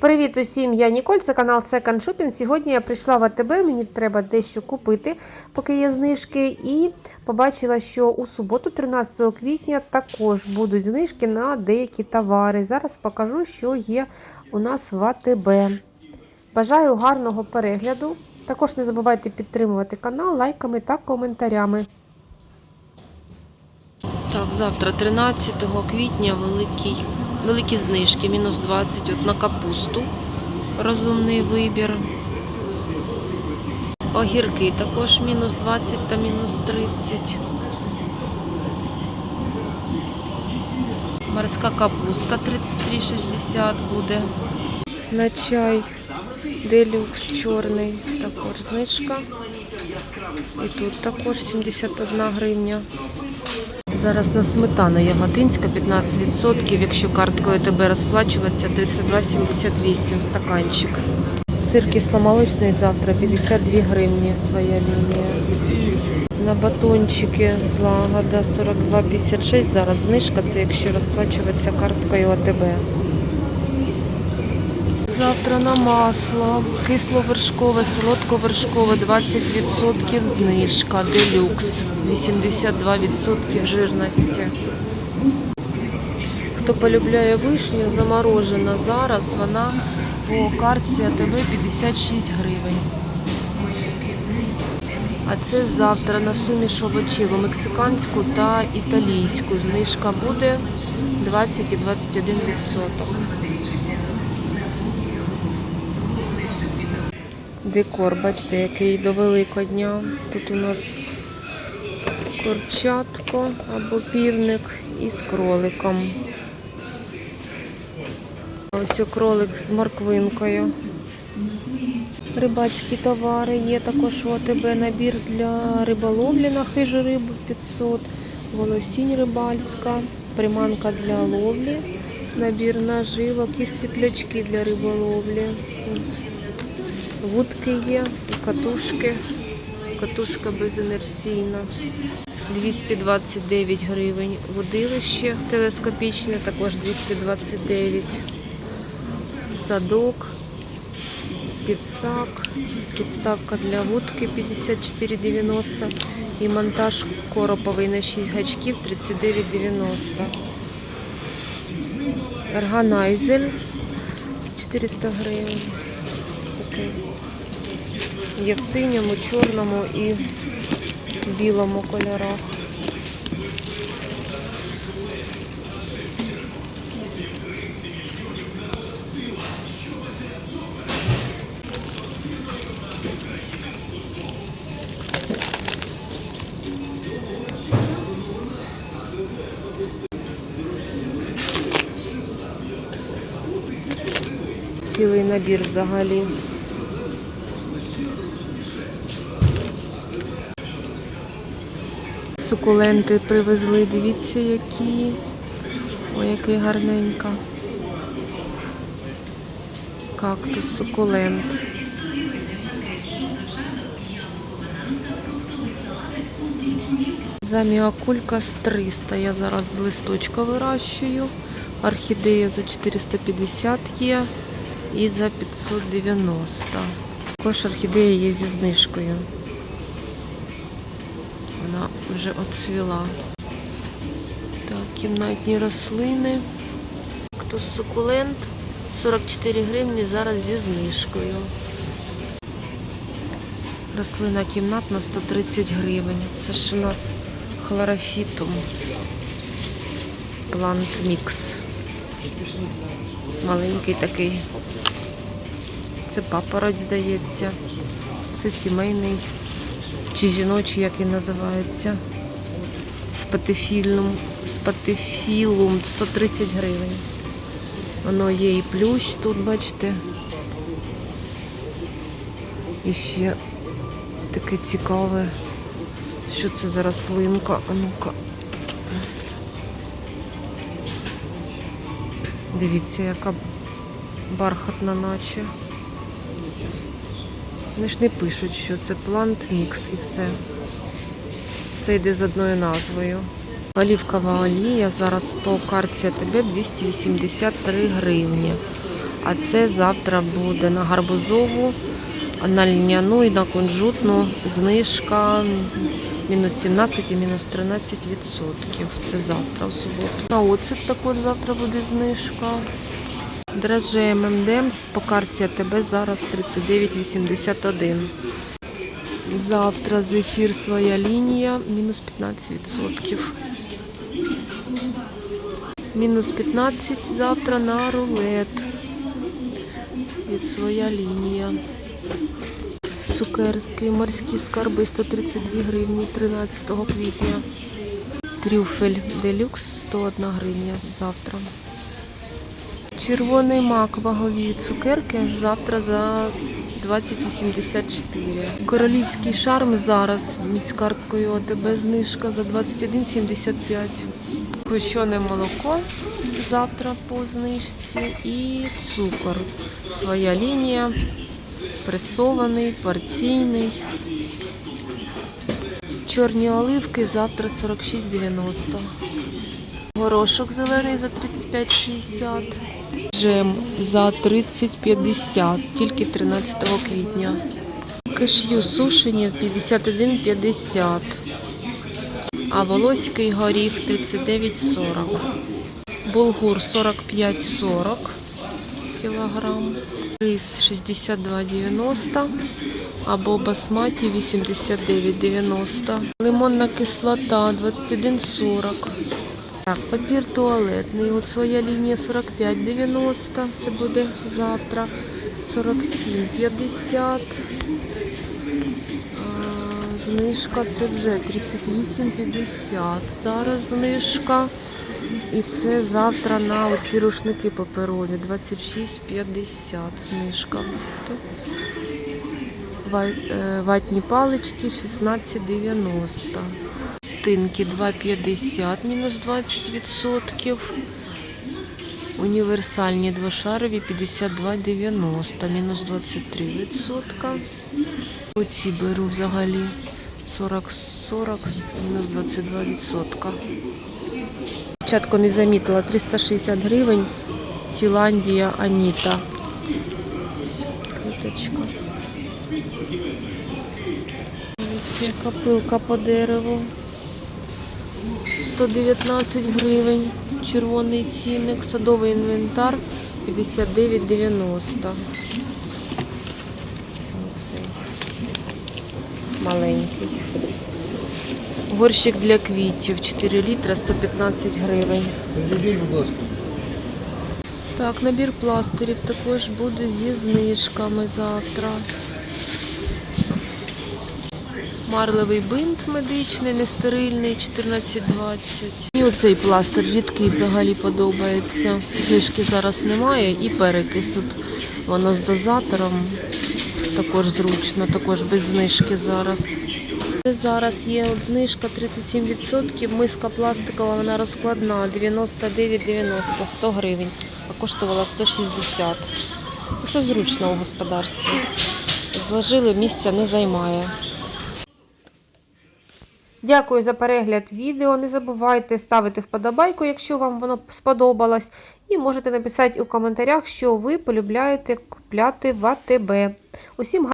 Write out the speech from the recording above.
Привіт усім, я Ніколь, це канал Second Shopping. Сьогодні я прийшла в АТБ, мені треба дещо купити, поки є знижки, і побачила, що у суботу, 13 квітня, також будуть знижки на деякі товари. Зараз покажу, що є у нас в АТБ. Бажаю гарного перегляду. Також не забувайте підтримувати канал лайками та коментарями. Так, завтра, 13 квітня, великий, великі знижки, мінус 20 от на капусту. Розумний вибір. Огірки також мінус 20 та мінус 30. Морська капуста 33,60 буде. На чай делюкс чорний, також знижка. І тут також 71 гривня. Зараз на сметану яготинська 15%, якщо карткою ТБ розплачуватися 32,78 стаканчик. Сир кисломолочний завтра 52 гривні своя лінія. На батончики злагода 42,56. Зараз знижка, це якщо розплачуватися карткою АТБ. Завтра на масло, кисловершкове, солодковершкове 20% знижка, делюкс, 82% жирності. Хто полюбляє вишню, заморожена зараз, вона по карті АТБ 56 гривень. А це завтра на суміш овочів мексиканську та італійську. Знижка буде 20 і 21%. Декор, бачите, який до Великодня. Тут у нас курчатко або півник із кроликом. Ось кролик з морквинкою. Рибацькі товари є також у АТБ набір для риболовлі на хижу рибу 500, волосінь рибальська, приманка для ловлі, набір наживок і світлячки для риболовлі. От. Вудки є, катушки. Катушка безінерційна. 229 гривень. Водилище телескопічне, також 229. Садок, підсак, підставка для вудки 54,90 і монтаж короповий на 6 гачків 39,90. Органайзер 400 гривень. Є в синьому, чорному і білому кольорах. Цілий набір взагалі. Сукуленти привезли, дивіться, які. Ой, який гарненька. Кактус сукулент. Заміакулька з 300. Я зараз з листочка вирощую. Орхідея за 450 є і за 590. Також орхідея є зі знижкою. Вона вже оцвіла. Так, кімнатні рослини. Хто сукулент 44 гривні зараз зі знижкою. Рослина кімнатна 130 гривень. Це ж у нас хлорофітум. Плант мікс. Маленький такий. Це папороть, здається. Це сімейний чи жіночий, як він називається. Спатифілум, спатифілум 130 гривень. Воно є і плющ тут, бачите. І ще таке цікаве. Що це за рослинка? А ну-ка. Дивіться, яка бархатна наче. Вони ж не пишуть, що це плант мікс і все. Все йде з одною назвою. Олівкова олія зараз по карті АТБ 283 гривні. А це завтра буде на гарбузову, на льняну і на кунжутну знижка мінус 17 і мінус 13 відсотків. Це завтра у суботу. На оцет також завтра буде знижка. Драже ММДМС по карті АТБ зараз 39,81. Завтра зефір своя лінія, мінус 15%. Мінус 15 завтра на рулет. Від своя лінія. Цукерки, морські скарби 132 гривні 13 квітня. Трюфель делюкс 101 гривня завтра. Червоний мак вагові цукерки завтра за 20,84. Королівський шарм зараз з карткою АТБ знижка за 21,75. Гущене молоко завтра по знижці і цукор. Своя лінія, пресований, порційний. Чорні оливки завтра 46,90. Горошок зелений за 35,60. Джем за 30,50, тільки 13 квітня. Киш'ю сушені 51,50. А волоський горіх 39,40. Булгур 45,40 кілограм. Рис 62,90 або басматі 89,90. Лимонна кислота 21,40. Так, папір туалетний. От своя лінія 45,90. Це буде завтра. 47,50. Знижка це вже 38,50. Зараз знижка. І це завтра на оці рушники паперові 26,50 знижка. е, Ватні палички 16,90. Стинки 2,50 мінус 20%. Універсальні двошарові 52,90 мінус 23%. Оці беру взагалі 40-40 мінус 22%. Спочатку не замітила 360 гривень. Тіландія Аніта. Ось Квіточка. Дивіться, копилка по дереву. 119 гривень. Червоний цінник. Садовий інвентар 59,90. Це оцей маленький. Горщик для квітів 4 літра 115 гривень. Так, набір пластирів також буде зі знижками завтра. Марлевий бинт медичний, нестерильний, 14,20. І оцей пластир рідкий взагалі подобається. Знижки зараз немає. І перекис. От воно з дозатором також зручно, також без знижки зараз. Зараз є от знижка 37%, миска пластикова, вона розкладна 99,90, 100 гривень, а коштувала 160. Це зручно у господарстві. Зложили, місця не займає. Дякую за перегляд відео. Не забувайте ставити вподобайку, якщо вам воно сподобалось. І можете написати у коментарях, що ви полюбляєте купляти в АТБ. Усім